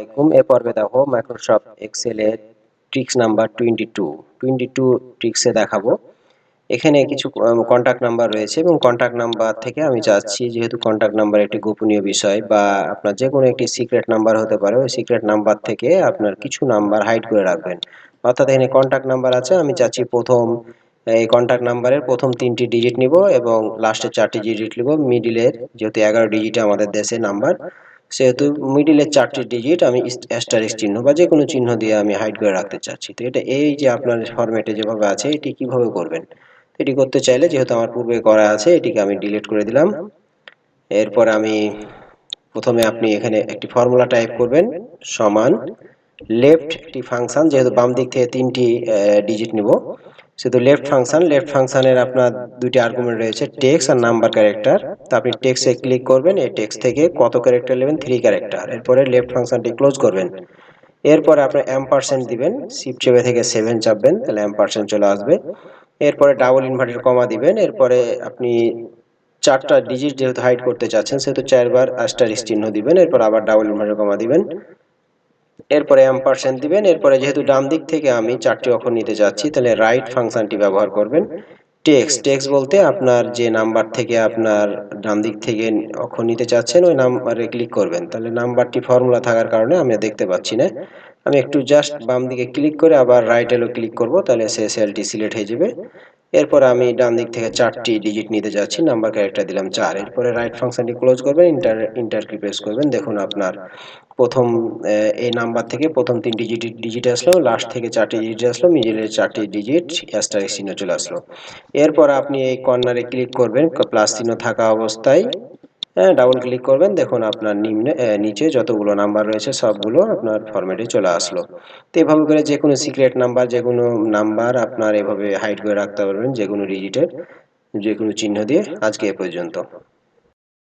আলাইকুম। এ পর্বে দেখো Microsoft এক্সেলের tricks number twenty two twenty two ট্রিক্সে দেখাবো। এখানে কিছু কন্ট্যাক্ট নাম্বার রয়েছে এবং কন্ট্যাক্ট নাম্বার থেকে আমি চাচ্ছি যেহেতু কন্ট্যাক্ট নাম্বার একটি গোপনীয় বিষয় বা আপনার যে কোনো একটি সিক্রেট নাম্বার হতে পারে, ওই সিক্রেট নাম্বার থেকে আপনার কিছু নাম্বার হাইড করে রাখবেন। অর্থাৎ এখানে কন্ট্যাক্ট নাম্বার আছে, আমি চাচ্ছি প্রথম, এই কন্ট্যাক্ট নাম্বারের প্রথম তিনটি ডিজিট নিব এবং লাস্টের চারটি ডিজিট নিব। মিডিলের যেহেতু এগারো ডিজিট আমাদের দেশে নাম্বার সেহেতু মিডিলের চারটি ডিজিট আমি অ্যাস্টারিক চিহ্ন বা যে কোনো চিহ্ন দিয়ে আমি হাইড করে রাখতে চাচ্ছি। তো এটা এই যে আপনার ফরম্যাটে যেভাবে আছে, এটি কীভাবে করবেন? এটি করতে চাইলে যেহেতু আমার পূর্বে করা আছে, এটিকে আমি ডিলিট করে দিলাম। এরপর আমি প্রথমে আপনি এখানে একটি ফর্মুলা টাইপ করবেন, সমান লেফট একটি ফাংশন যেহেতু বাম দিক থেকে তিনটি ডিজিট নিব। সেহেতু লেফট ফাংশন লেফট ফাংশানের আপনার দুইটি আর্গুমেন্ট রয়েছে টেক্স আর নাম্বার ক্যারেক্টার তো আপনি টেক্সে ক্লিক করবেন, এই টেক্স থেকে কত ক্যারেক্টার নেবেন? থ্রি ক্যারেক্টার এরপরে লেফট ফাংশনটি ক্লোজ করবেন। এরপরে আপনি এম পার্সেন্ট দিবেন সিপ চেপে থেকে সেভেন চাপবেন, তাহলে এম পার্সেন্ট চলে আসবে। এরপরে ডাবল ইনভার্টেড কমা দিবেন, এরপরে আপনি চারটা ডিজিট যেহেতু হাইড করতে চাচ্ছেন, সেহেতু চারবার আস্টারিক্স চিহ্ন দিবেন, এরপর আবার ডাবল ইনভার্টেড কমা দিবেন। এরপরে এম পার্সেন্ট দিবেন, এরপরে যেহেতু ডান দিক থেকে আমি চারটি অক্ষর নিতে যাচ্ছি, তাহলে রাইট ফাংশনটি ব্যবহার করবেন। টেক্স টেক্স বলতে আপনার যে নাম্বার থেকে আপনার ডান দিক থেকে অক্ষর নিতে চাচ্ছেন ওই নাম্বারে ক্লিক করবেন। তাহলে নাম্বারটি ফর্মুলা থাকার কারণে আমি দেখতে পাচ্ছি না। আমি একটু জাস্ট বাম দিকে ক্লিক করে আবার রাইট এলো ক্লিক করব, তাহলে সে সেলটি সিলেক্ট হয়ে যাবে। এরপর আমি ডান দিক থেকে চারটি ডিজিট নিতে যাচ্ছি নাম্বার ক্যারেক্টার দিলাম চার। এরপরে রাইট ফাংশনটি ক্লোজ করবেন ইন্টার ইন্টার কি প্রেস করবেন। দেখুন আপনার প্রথম এই নাম্বার থেকে প্রথম তিন ডিজিট ডিজিট আসলো লাস্ট থেকে চারটি ডিজিট আসলো মিডিলের চারটি ডিজিট অ্যাস্টারিক চিহ্ন চলে আসলো। এরপর আপনি এই কর্নারে ক্লিক করবেন প্লাস চিহ্ন থাকা অবস্থায় হ্যাঁ ডাবল ক্লিক করবেন। দেখুন আপনার নিম্নে নিচে যতগুলো নাম্বার রয়েছে, সবগুলো আপনার ফরম্যাটে চলে আসলো। তো এভাবে করে যে কোনো সিক্রেট নাম্বার যে কোনো নাম্বার আপনার এভাবে হাইড করে রাখতে পারবেন যে কোনো ডিজিটের যে কোনো চিহ্ন দিয়ে আজকে এ পর্যন্ত।